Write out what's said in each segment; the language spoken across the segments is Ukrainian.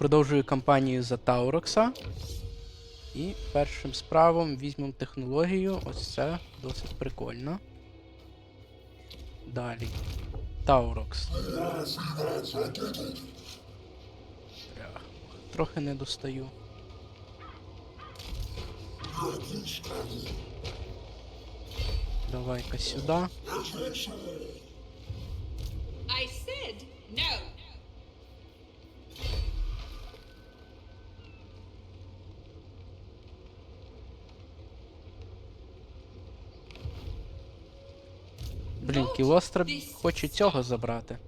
Продовжую кампанію за Таурокса. І першим справом візьмемо технологію. Ось це досить прикольно. Далі. Таурокс. Трохи не достаю. Давай-ка сюди. I said no. Блін, Кілостра хоче цього забрати.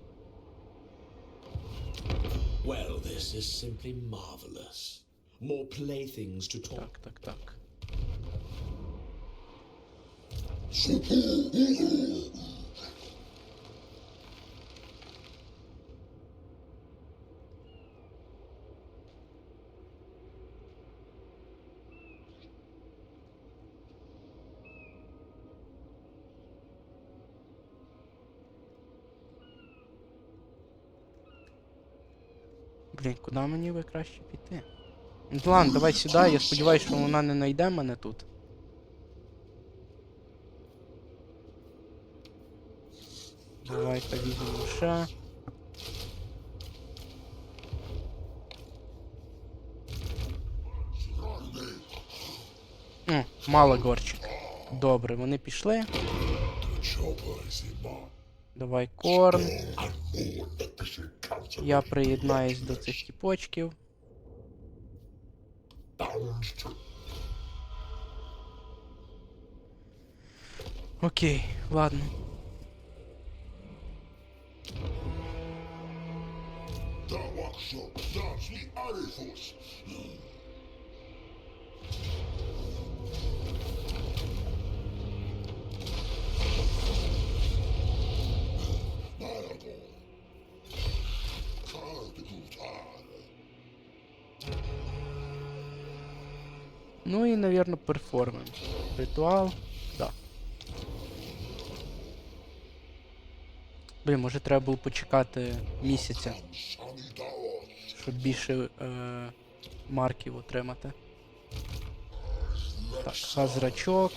Well, this is simply marvelous. More playthings to talk. Так, так, так. Блін, куди мені би краще піти? Ну ладно, давай сюди, я сподіваюся, що вона не знайде мене тут. Давай-ка візьмемо ще. О, мало горчик. Добре, вони пішли. Давай корн. Я приєднаюсь до цих тіпочків. Окей, ладно. Наверное, перформанс. Ритуал. Да. Блін, може треба було почекати місяця. Щоб більше е, марків отримати. Так, хазрачок.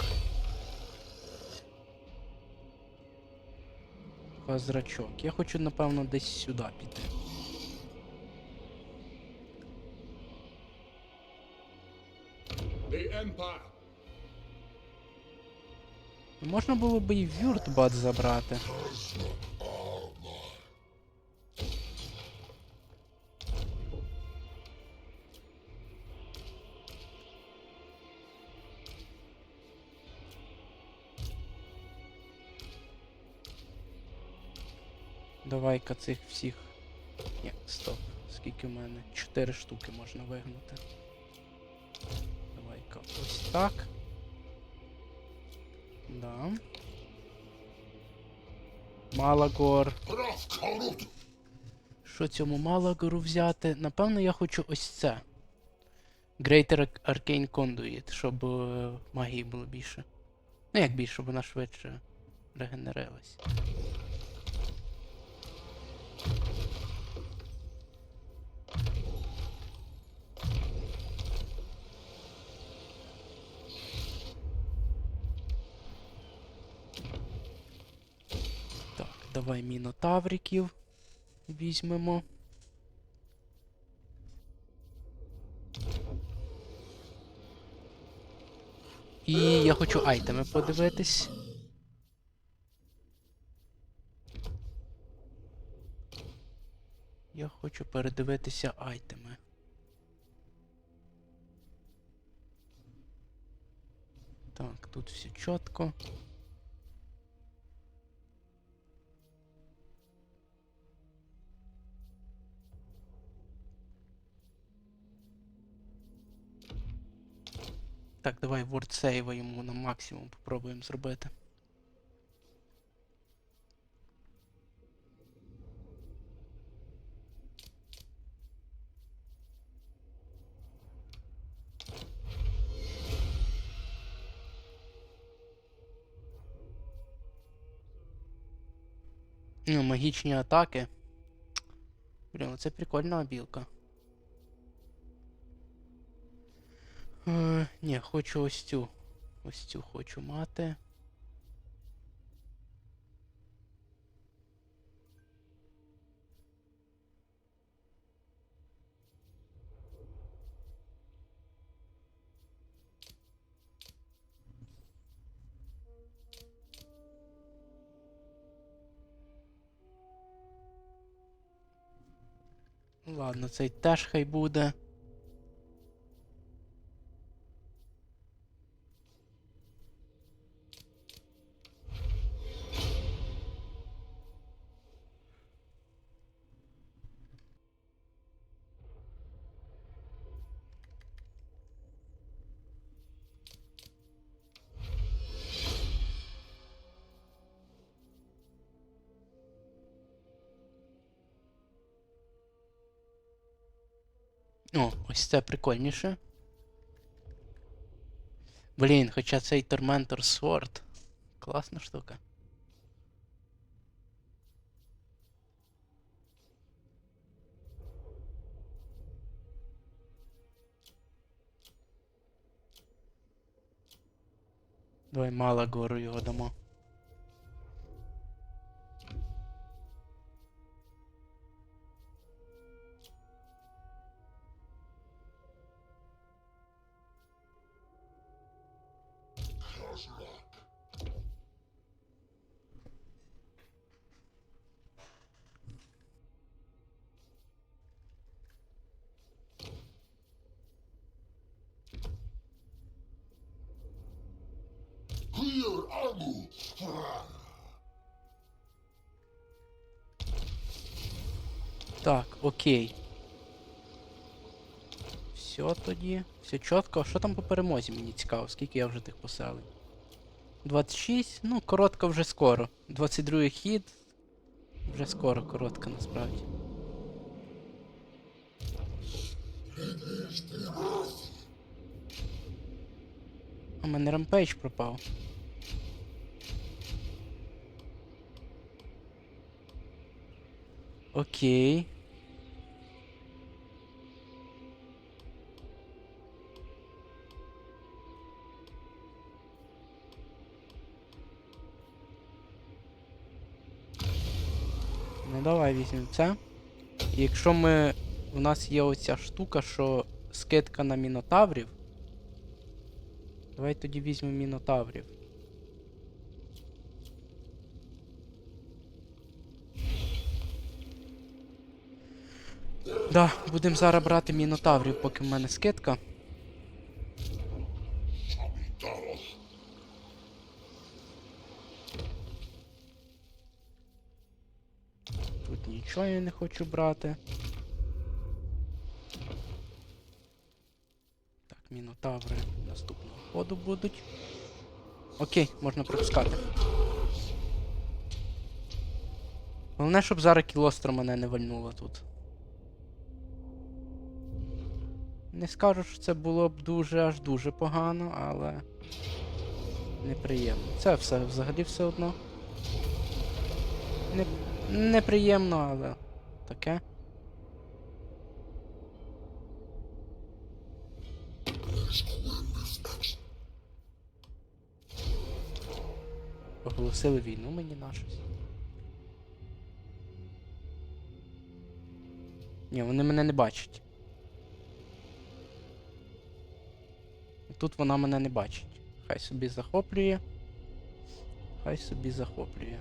Хазрачок. Я хочу, напевно, десь сюди піти. Можна було би і Вюртбат забрати. Давай-ка цих всіх. Ні, стоп. Скільки в мене? Чотири штуки можна вигнути. Ось так. Да. Малагор. Що цьому Малагору взяти? Напевно, я хочу ось це. Greater Arcane Conduit, щоб е, магії було більше. Ну як більше, щоб вона швидше регенерилась. Так, давай мінотавриків візьмемо. І я хочу айтеми подивитись. Я хочу передивитися айтеми. Так, тут все чітко. Так, давай вордсейва йому на максимум попробуємо зробити. Ну, магічні атаки. Блін, це прикольна обілка. Е, ні, хочу ось цю. Ось цю хочу мати. Ладно, цей теж хай буде. О, ось це прикольніше. Блін, хоча цей Tormentor Sword. Класна штука. Давай мало гору його дамо. Clear Amu! Так, окей. Все тоді. Все чітко. Що там по перемозі? Мені цікаво, скільки я вже тих поселень. 26, ну, коротко вже скоро. 22 хід. Вже скоро, коротко насправді. У мене рампейдж пропав. Окей. Ну давай візьмемо це. Якщо ми. У нас є оця штука, що скидка на мінотаврів. Давай тоді візьмемо мінотаврів. Да, будемо зараз брати мінотаврів, поки в мене скидка. Тут нічого я не хочу брати. Мінотаври наступного ходу будуть. Окей, можна пропускати. Головне, щоб зараз кілостро мене не вальнуло тут. Не скажу, що це було б дуже аж дуже погано, але неприємно. Це все взагалі все одно. Не... Неприємно, але таке. Оголосили війну мені на щось. Ні, вони мене не бачать. Тут вона мене не бачить. Хай собі захоплює. Хай собі захоплює.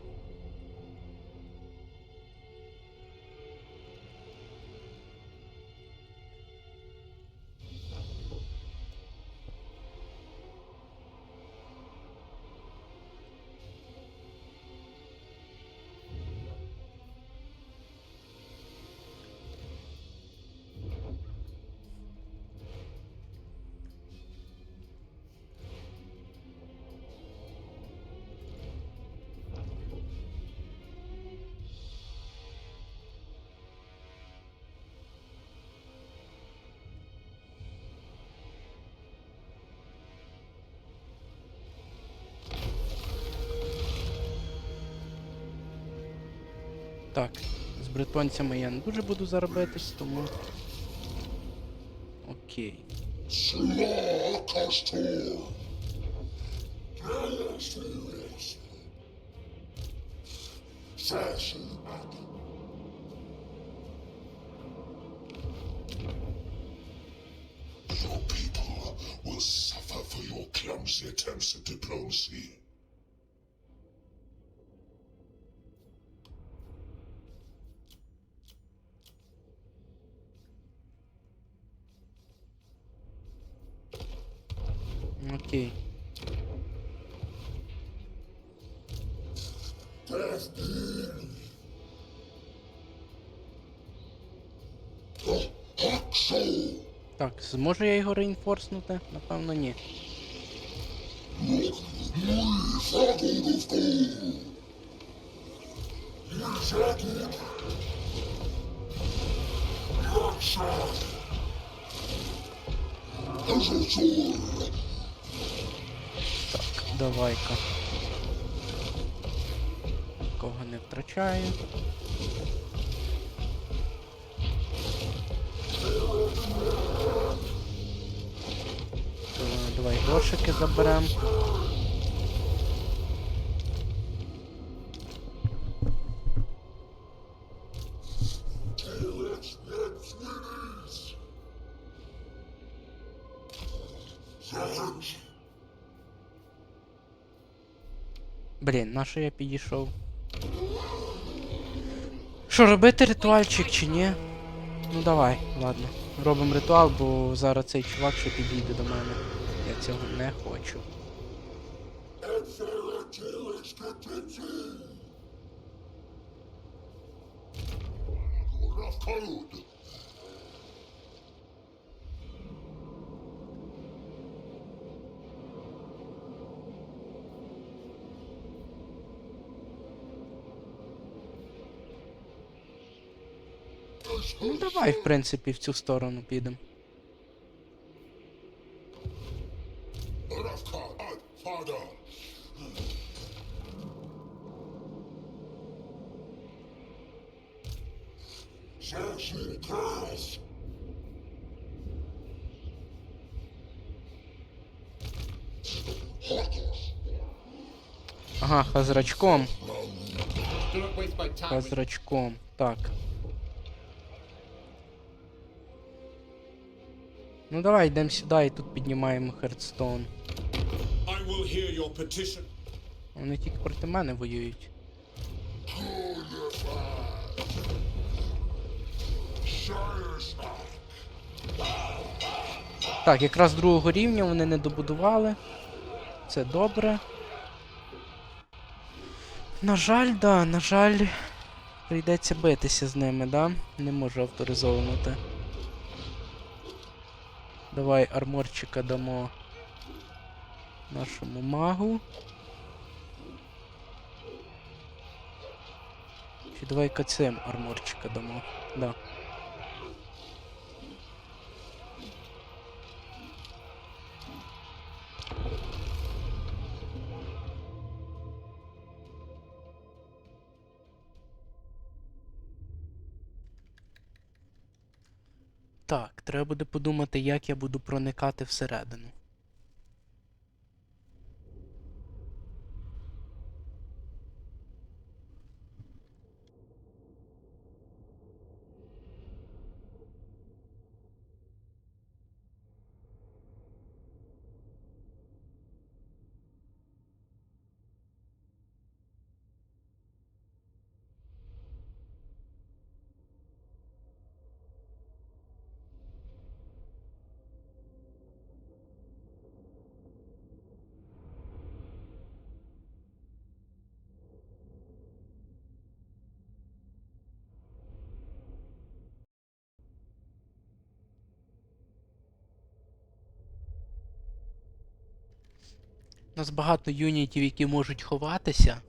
Так, з бретонцями я не дуже буду заробитись, тому. Окей. Your people will suffer for your clumsy attempts at diplomacy. Зможу я його реінфорснути? Напевно, ні. Так, давай-ка. Кого не втрачаю. Давай грошики заберем. Блін, на що я підійшов? Що, робити ритуальчик чи ні? Ну давай, ладно. Робимо ритуал, бо зараз цей чувак ще підійде до мене. Цього не хочу. Ну давай, в принципі, в цю сторону підемо. Time. with Хазрачком. Так. Ну давай йдемо сюди і тут піднімаємо Хердстоун. Вони тільки проти мене воюють. Так, якраз другого рівня вони не добудували. Це добре. На жаль, да, на жаль, прийдеться битися з ними, да? Не можу авторизовувати. Давай арморчика дамо нашому магу. Чи давай-ка цим арморчика дамо. Да. Так, треба буде подумати, як я буду проникати всередину. У нас багато юнітів, які можуть ховатися.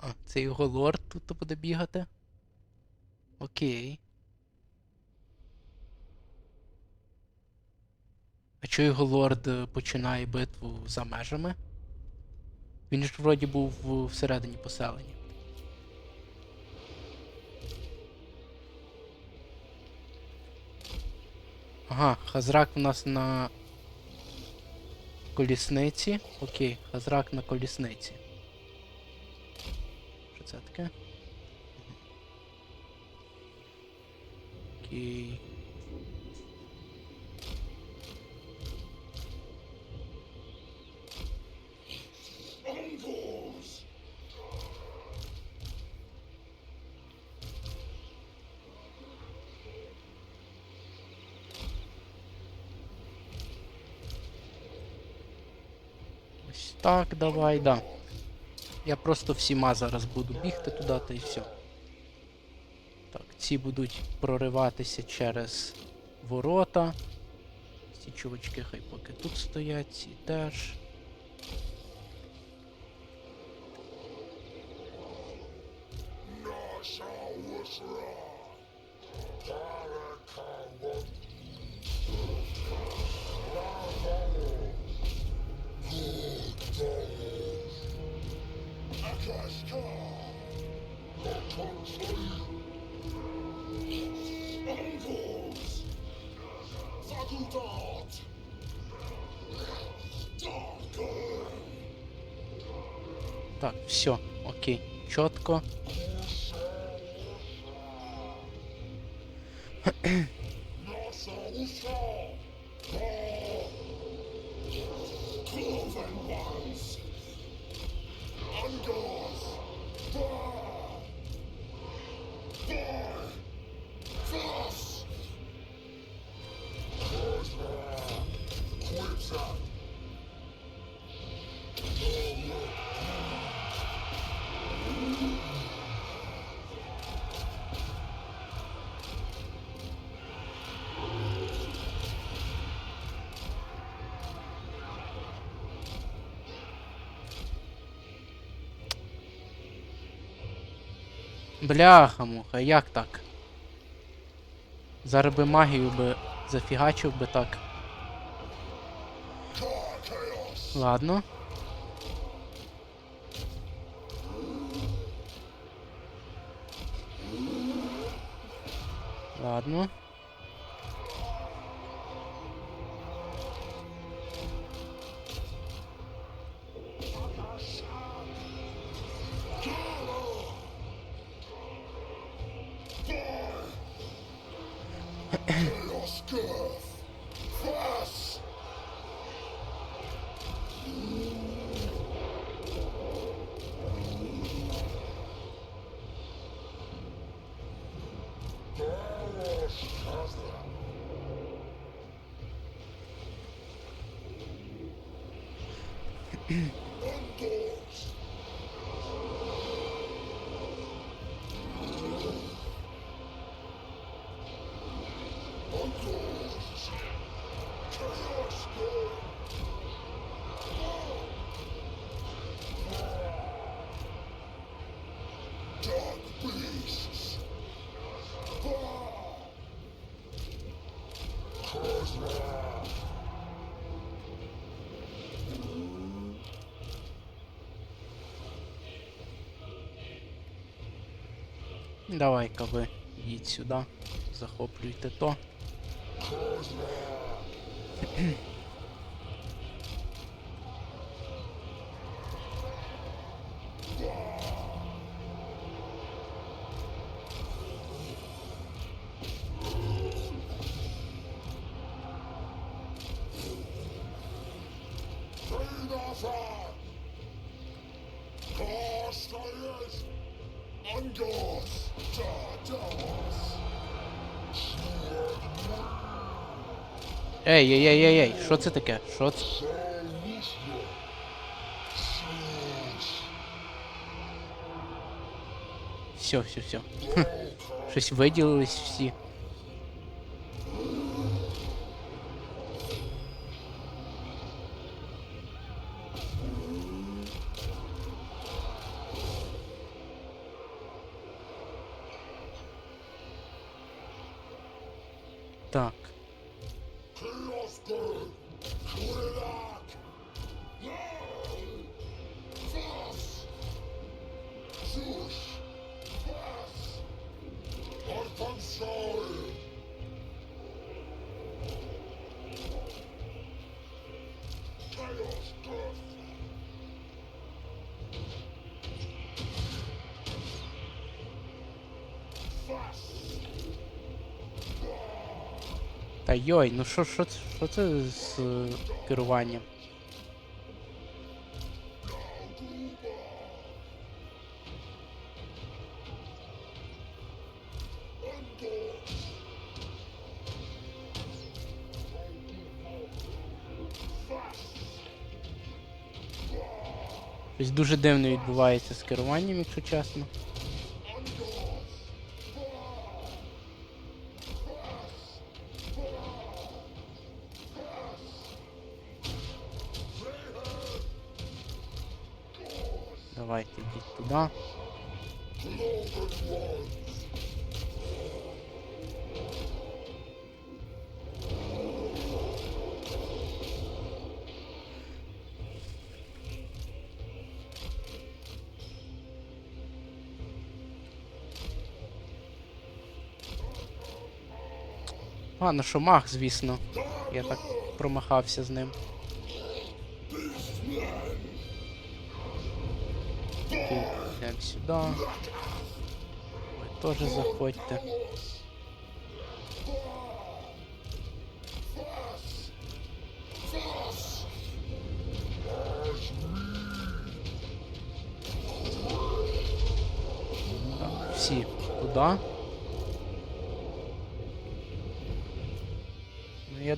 А, це його лорд тут буде бігати. Окей. А чого його лорд е, починає битву за межами? Він ж вроді був всередині поселення. Ага, Хазрак у нас на колісниці. Окей, Хазрак на колісниці. Що це таке? Окей. Так, давай, да. Я просто всіма зараз буду бігти туди та і все. Так, ці будуть прориватися через ворота. Ці чувачки хай поки тут стоять, ці теж. Чітко. Nasa Бляха муха, як так? Зараз би магію би зафігачив би так. Ладно. Ладно. Давай-ка ви їдь сюди. Захоплюйте то. Ей, ей, ей, ей, ей, що це таке? Що це? Все, все, все. Щось виділились всі. Та йой, ну що що, що це з керуванням? Щось дуже дивно відбувається з керуванням, якщо чесно. Ладно, що мах, звісно. Я так промахався з ним. Окей, сюди. Ви теж заходьте.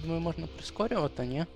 Думаю, можна прискорювати, ні?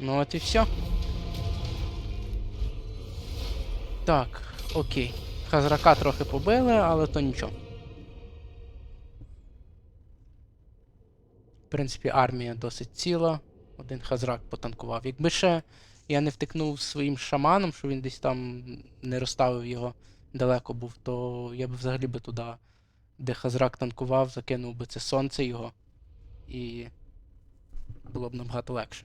Ну от і все. Так, окей. Хазрака трохи побили, але то нічого. В принципі, армія досить ціла. Один хазрак потанкував. Якби ще я не втикнув своїм шаманом, що він десь там не розставив його далеко був, то я б взагалі би туди, де хазрак танкував, закинув би це сонце його. І було б набагато легше.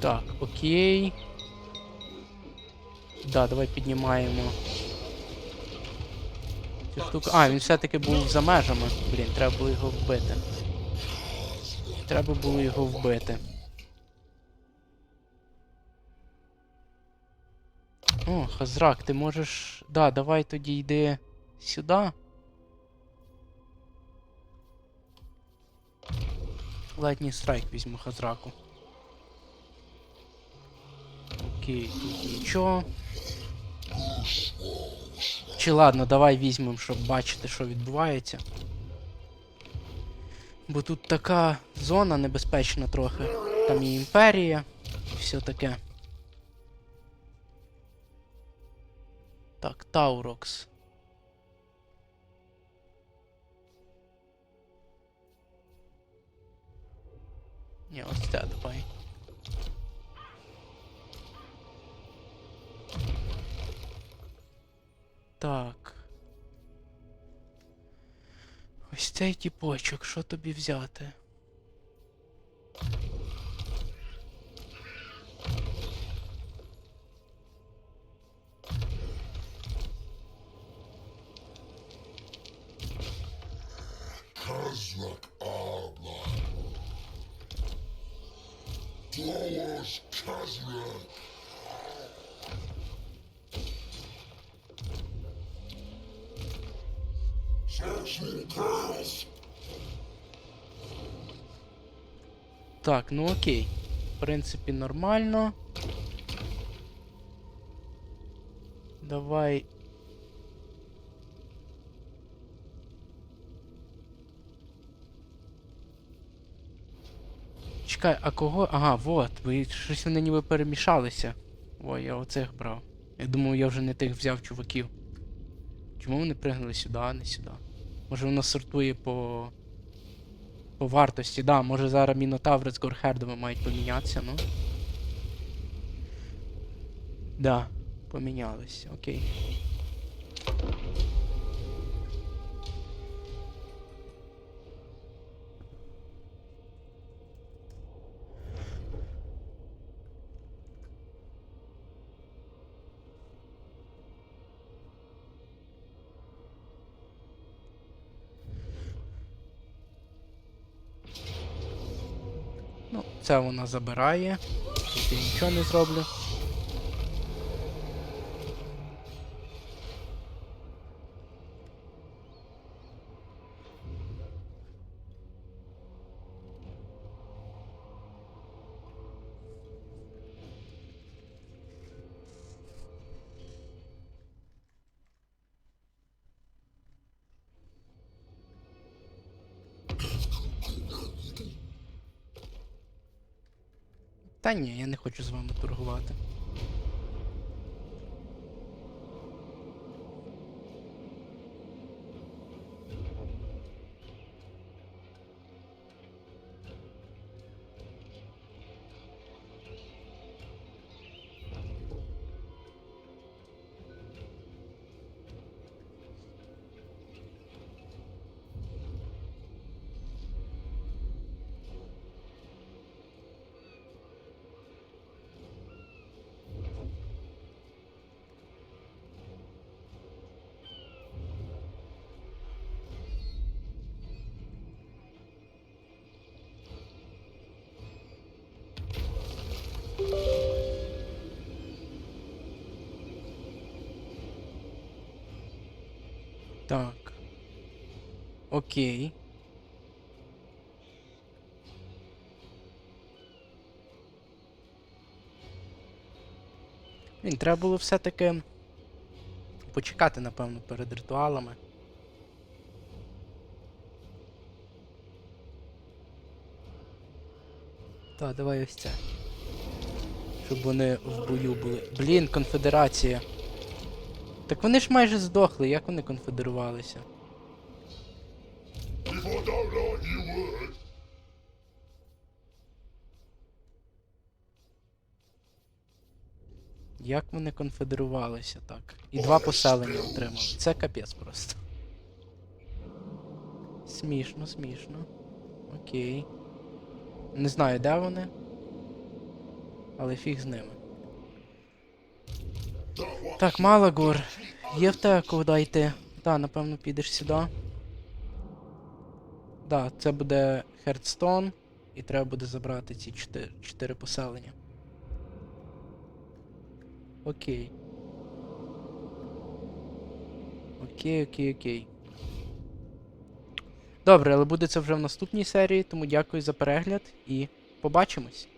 Так, окей. Да, давай піднімаємо. Цю штуку. А, він все-таки був за межами. Блін, треба було його вбити. Треба було його вбити. О, Хазрак, ти можеш. Да, давай тоді йди сюди. Lightning страйк візьму Хазраку. Окей, тут нічого. Чи ладно, давай візьмемо, щоб бачити, що відбувається. Бо тут така зона небезпечна трохи. Там і імперія, і все таке. Так, Таурокс. Ні, ось це. Так. Ось цей тіпочок, що тобі взяти? Так, ну окей. В принципі, нормально. Давай. Чекай, а кого? Ага, вот, ви щось вони ніби перемішалися. Ой, я оцих брав. Я думав, я вже не тих взяв чуваків. Чому вони пригнули сюди, а не сюди? Може воно сортує по. По вартості, да, може зараз Мінотаври з Горхердами мають помінятися, ну. Да, помінялися, окей. Це вона забирає. Тут я нічого не зроблю. Та ні, я не хочу з вами торгувати. Так. Окей. Блін, треба було все-таки почекати, напевно, перед ритуалами. Так, давай ось це. Щоб вони в бою були. Блін, конфедерація. Так вони ж майже здохли, як вони конфедерувалися? Як вони конфедерувалися так? І два поселення отримали. Це капець просто. Смішно, смішно. Окей. Не знаю, де вони. Але фіг з ними. Так, Малагор. Є в тебе куди йти? Так, напевно, підеш сюди. Да, це буде Хердстон. І треба буде забрати ці чотири, чотири поселення. Окей. Окей, окей, окей. Добре, але буде це вже в наступній серії, тому дякую за перегляд і побачимось.